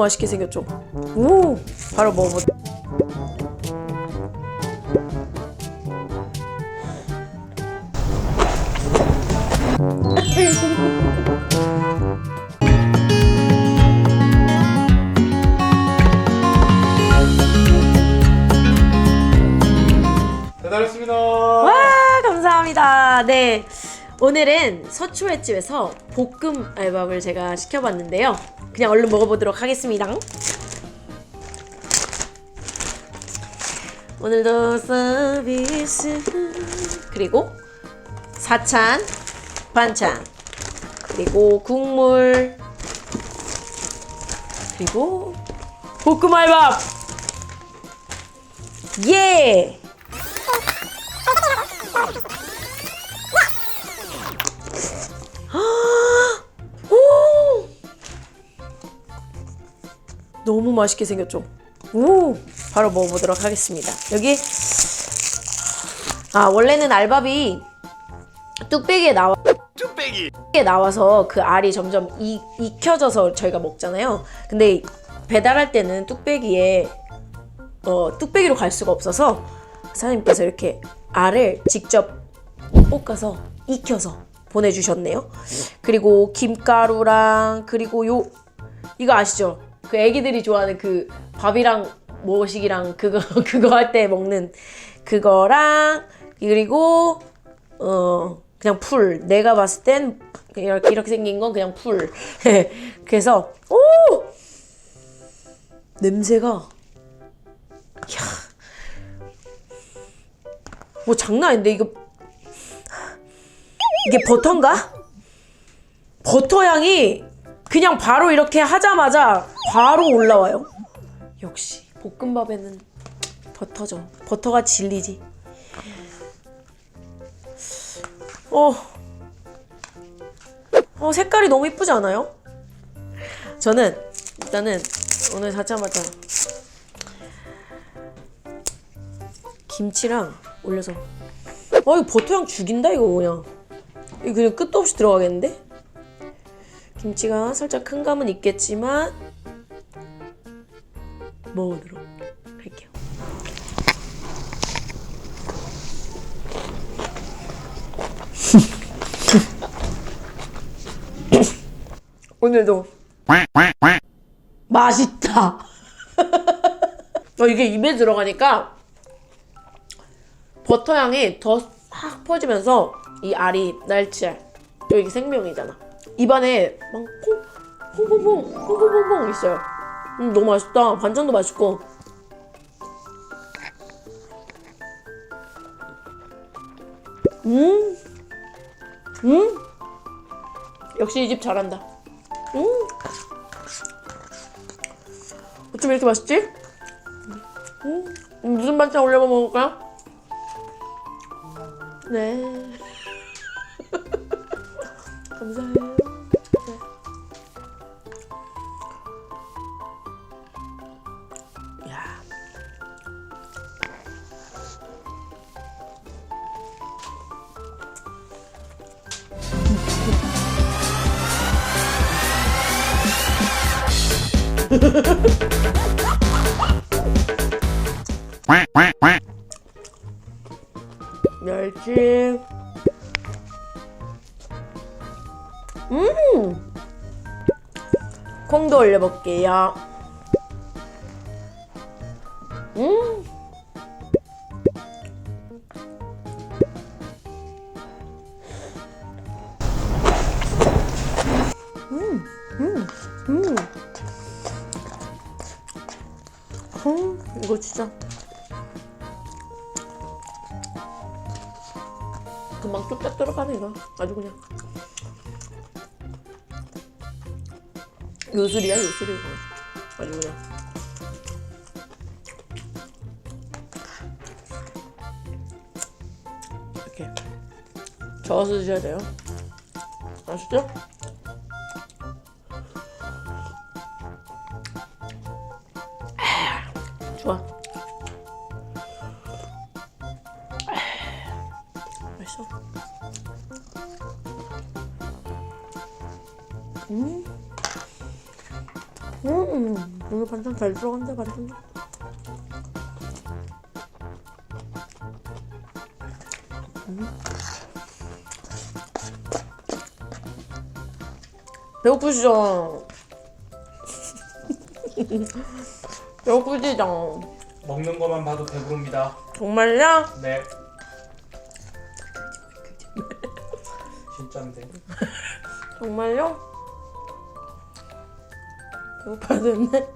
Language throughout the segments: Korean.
맛있게 생겼죠? 오, 바로 먹어보. 배달했습니다. 와, 감사합니다. 네. 오늘은 서초의 집에서 볶음 알밥을 제가 시켜봤는데요. 그냥 얼른 먹어보도록 하겠습니다. 오늘도 서비스 그리고 사찬 반찬 그리고 국물 그리고 볶음 알밥 예! 너무 맛있게 생겼죠? 오! 바로 먹어보도록 하겠습니다. 여기 아 원래는 알밥이 뚝배기에 나와 뚝배기 에 나와서 그 알이 점점 이, 익혀져서 저희가 먹잖아요. 근데 배달할 때는 뚝배기에 어, 뚝배기로 갈 수가 없어서 사장님께서 이렇게 알을 직접 볶아서 익혀서 보내주셨네요. 그리고 김가루랑 그리고 요 이거 아시죠? 그 애기들이 좋아하는 그 밥이랑 뭐식이랑 그거 그거 할 때 먹는 그거랑 그리고 어 그냥 풀. 내가 봤을 땐 이렇게 이렇게 생긴 건 그냥 풀. 그래서 오! 냄새가 뭐 장난 아닌데 이거. 이게 버터인가? 버터 향이 그냥 바로 이렇게 하자마자 바로 올라와요. 역시 볶음밥에는 버터죠. 버터가 진리지. 어, 어 색깔이 너무 이쁘지 않아요? 저는 일단은 오늘 사자마자 김치랑 올려서 어 이거 버터향 죽인다 이거 그냥 이거 그냥 끝도 없이 들어가겠는데 김치가 살짝 큰 감은 있겠지만 먹어보도록 할게요. 오늘도 맛있다. 어, 이게 입에 들어가니까 버터 향이 더 확 퍼지면서 이 알이 날치알 여기 생명이잖아 입안에 막 퐁, 퐁퐁퐁 퐁퐁퐁퐁 있어요 음, 너무 맛있다 반찬도 맛있고 음, 음, 역시 이 집 잘한다. 음, 어쩜 이렇게 맛있지? 음, 무슨 반찬 올려 먹을까요? 네. 감사해요. 멸치. 음! 콩도 올려볼게요. 음! 음, 음, 음. 이거 진짜. 금방 뚝딱 들어가네 이거. 아주 그냥. 요술이야 요술이. 이거 아주 그냥. 이렇게 저어서 드셔야 돼요. 아시죠? 좋아 맛있어. 음. 음. 음, 오늘 반찬 잘 들어간다 반찬. 배고프시죠? 배고프시죠? 먹는 것만 봐도 배부릅니다. 정말요? 네. 진짠데. 정말요? 되는데?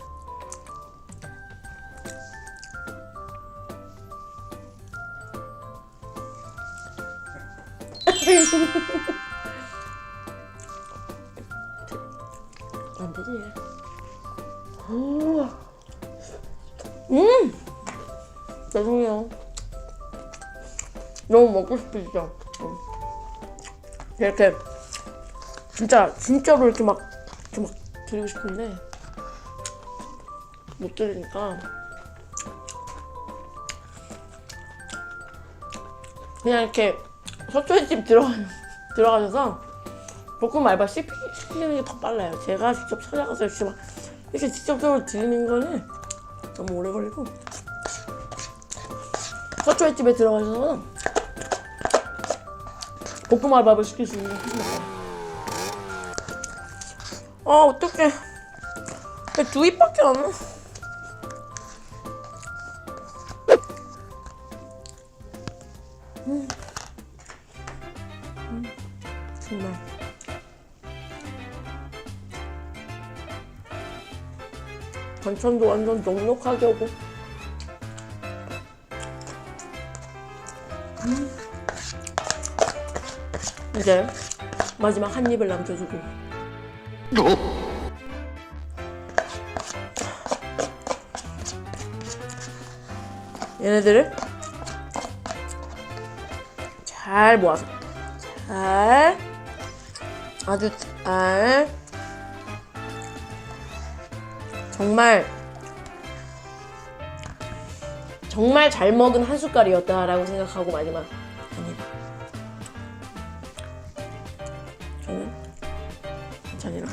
안 되지. 음! 죄송해요. 너무 먹고 싶으시죠? 음. 이렇게 진짜 진짜로 이렇게 막 이렇게 막 드리고 싶은데 못 드리니까 그냥 이렇게 서초의 들어가 들어가셔서 볶음 알바 씹히, 씹히는 게 더 빨라요. 제가 직접 찾아가서 이렇게 막 이렇게 직접적으로 드리는 거는 너무 오래 걸리고 서초의 집에 들어가셔서 볶음 알밥을 시킬 수 있는. 아 어떡해 두 입밖에 안 나. 음. 음, 정말 반찬도 완전 넉넉하게 오고. 음. 이제 마지막 한 입을 남겨주고. 얘네들을 잘 모아서. 잘. 아주 잘 정말 정말 잘 먹은 한 숟갈이었다라고 생각하고 마지막 아니 저는 반찬이랑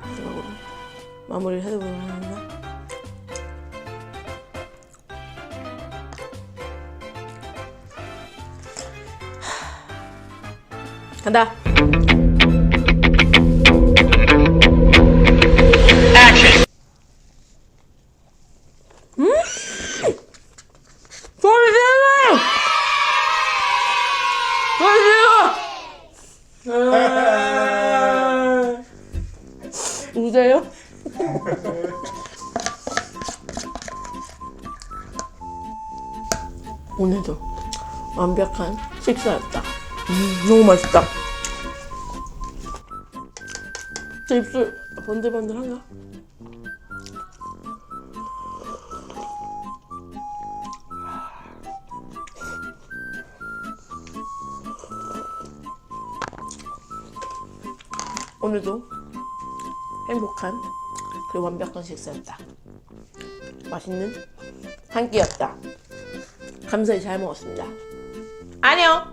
마지막으로 마무리를 해보려고 하는데 간다. 음! 소리 질러! 소리 질러! 우세요? 오늘도 완벽한 식사였다. 음, 너무 맛있다. 제 입술 번들번들한가? 오늘도 행복한 그리고 완벽한 식사였다. 맛있는 한 끼였다. 감사히 잘 먹었습니다. 안녕!